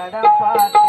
கடப்பாட்டு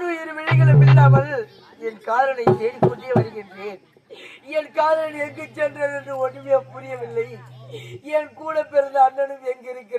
நானும் இரு விழிகளும் இல்லாமல் என் காதலை தேடிக்கொண்டே வருகின்றேன். என் காதலன் எங்கு சென்றது என்று ஒன்றுமே புரியவில்லை. என் கூட பிறந்த அண்ணனும் எங்கிருக்கிறார்